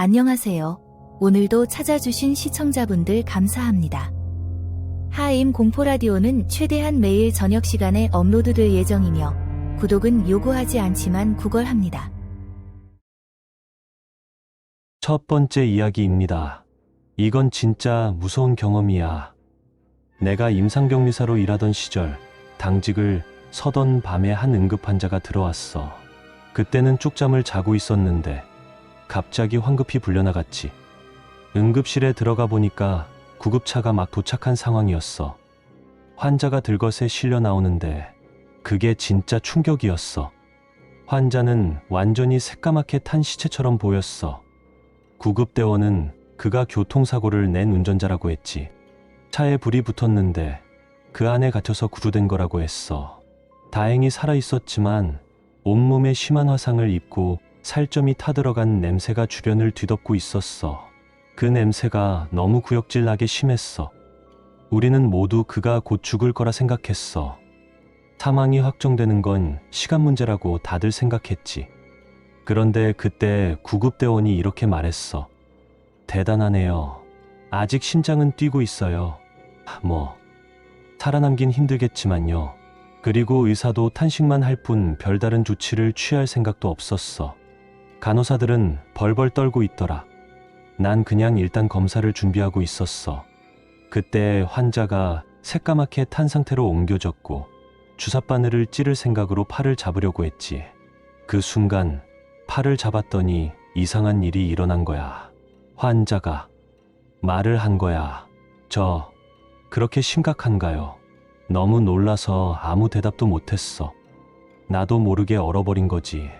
안녕하세요. 오늘도 찾아주신 시청자분들 감사합니다. 하임 공포라디오는 최대한 매일 저녁 시간에 업로드될 예정이며 구독은 요구하지 않지만 구걸합니다. 첫 번째 이야기입니다. 이건 진짜 무서운 경험이야. 내가 임상병리사로 일하던 시절 당직을 서던 밤에 한 응급 환자가 들어왔어. 그때는 쪽잠을 자고 있었는데 갑자기 황급히 불려나갔지. 응급실에 들어가 보니까 구급차가 막 도착한 상황이었어. 환자가 들것에 실려 나오는데 그게 진짜 충격이었어. 환자는 완전히 새까맣게 탄 시체처럼 보였어. 구급대원은 그가 교통사고를 낸 운전자라고 했지. 차에 불이 붙었는데 그 안에 갇혀서 구조된 거라고 했어. 다행히 살아있었지만 온몸에 심한 화상을 입고 살점이 타들어간 냄새가 주변을 뒤덮고 있었어. 그 냄새가 너무 구역질 나게 심했어. 우리는 모두 그가 곧 죽을 거라 생각했어. 사망이 확정되는 건 시간 문제라고 다들 생각했지. 그런데 그때 구급대원이 이렇게 말했어. 대단하네요. 아직 심장은 뛰고 있어요. 하, 뭐, 살아남긴 힘들겠지만요. 그리고 의사도 탄식만 할 뿐 별다른 조치를 취할 생각도 없었어. 간호사들은 벌벌 떨고 있더라. 난 그냥 일단 검사를 준비하고 있었어. 그때 환자가 새까맣게 탄 상태로 옮겨졌고 주사바늘을 찌를 생각으로 팔을 잡으려고 했지. 그 순간 팔을 잡았더니 이상한 일이 일어난 거야. 환자가 말을 한 거야. 저, 그렇게 심각한가요? 너무 놀라서 아무 대답도 못했어. 나도 모르게 얼어버린 거지.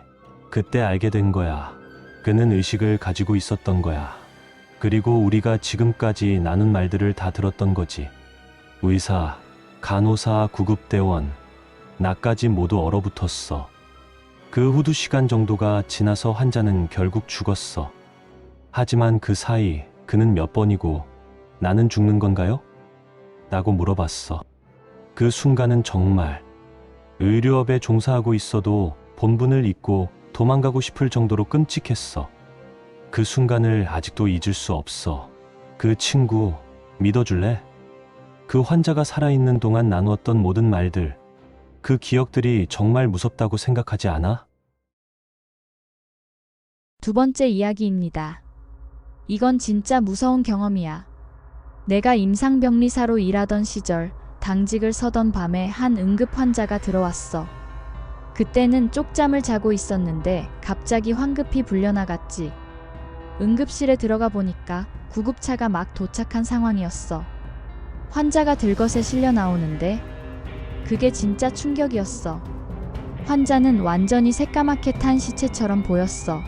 그때 알게 된 거야. 그는 의식을 가지고 있었던 거야. 그리고 우리가 지금까지 나눈 말들을 다 들었던 거지. 의사, 간호사, 구급대원, 나까지 모두 얼어붙었어. 그 후 두 시간 정도가 지나서 환자는 결국 죽었어. 하지만 그 사이 그는 몇 번이고 나는 죽는 건가요? 라고 물어봤어. 그 순간은 정말 의료업에 종사하고 있어도 본분을 잊고 도망가고 싶을 정도로 끔찍했어. 그 순간을 아직도 잊을 수 없어. 그 친구 믿어줄래? 그 환자가 살아있는 동안 나누었던 모든 말들, 그 기억들이 정말 무섭다고 생각하지 않아? 두 번째 이야기입니다. 이건 진짜 무서운 경험이야. 내가 임상병리사로 일하던 시절 당직을 서던 밤에 한 응급 환자가 들어왔어. 그때는 쪽잠을 자고 있었는데 갑자기 황급히 불려나갔지. 응급실에 들어가 보니까 구급차가 막 도착한 상황이었어. 환자가 들것에 실려 나오는데 그게 진짜 충격이었어. 환자는 완전히 새까맣게 탄 시체처럼 보였어.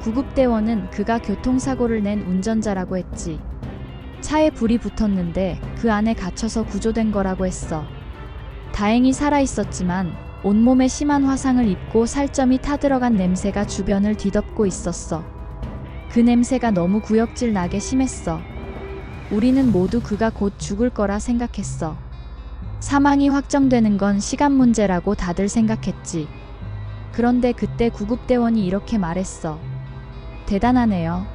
구급대원은 그가 교통사고를 낸 운전자라고 했지. 차에 불이 붙었는데 그 안에 갇혀서 구조된 거라고 했어. 다행히 살아있었지만 온몸에 심한 화상을 입고 살점이 타들어간 냄새가 주변을 뒤덮고 있었어. 그 냄새가 너무 구역질 나게 심했어. 우리는 모두 그가 곧 죽을 거라 생각했어. 사망이 확정되는 건 시간 문제라고 다들 생각했지. 그런데 그때 구급대원이 이렇게 말했어. 대단하네요.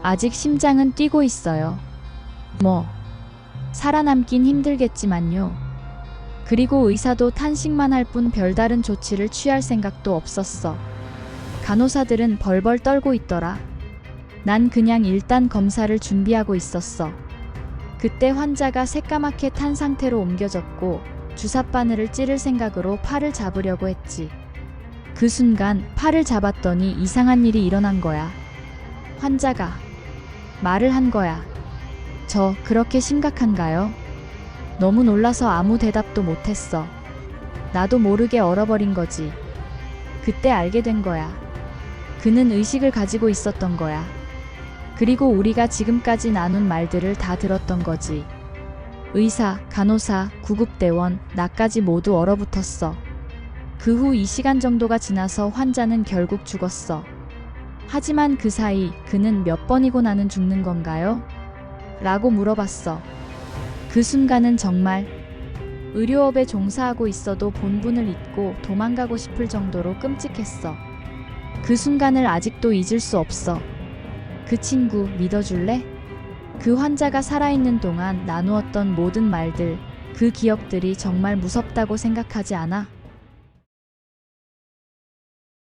아직 심장은 뛰고 있어요. 뭐, 살아남긴 힘들겠지만요. 그리고 의사도 탄식만 할 뿐 별다른 조치를 취할 생각도 없었어. 간호사들은 벌벌 떨고 있더라. 난 그냥 일단 검사를 준비하고 있었어. 그때 환자가 새까맣게 탄 상태로 옮겨졌고 주사바늘을 찌를 생각으로 팔을 잡으려고 했지. 그 순간 팔을 잡았더니 이상한 일이 일어난 거야. 환자가 말을 한 거야. 저 그렇게 심각한가요? 너무 놀라서 아무 대답도 못했어. 나도 모르게 얼어버린 거지. 그때 알게 된 거야. 그는 의식을 가지고 있었던 거야. 그리고 우리가 지금까지 나눈 말들을 다 들었던 거지. 의사, 간호사, 구급대원, 나까지 모두 얼어붙었어. 그 후 2시간 정도가 지나서 환자는 결국 죽었어. 하지만 그 사이 그는 몇 번이고 나는 죽는 건가요? 라고 물어봤어. 그 순간은 정말 의료업에 종사하고 있어도 본분을 잊고 도망가고 싶을 정도로 끔찍했어. 그 순간을 아직도 잊을 수 없어. 그 친구 믿어줄래? 그 환자가 살아있는 동안 나누었던 모든 말들, 그 기억들이 정말 무섭다고 생각하지 않아?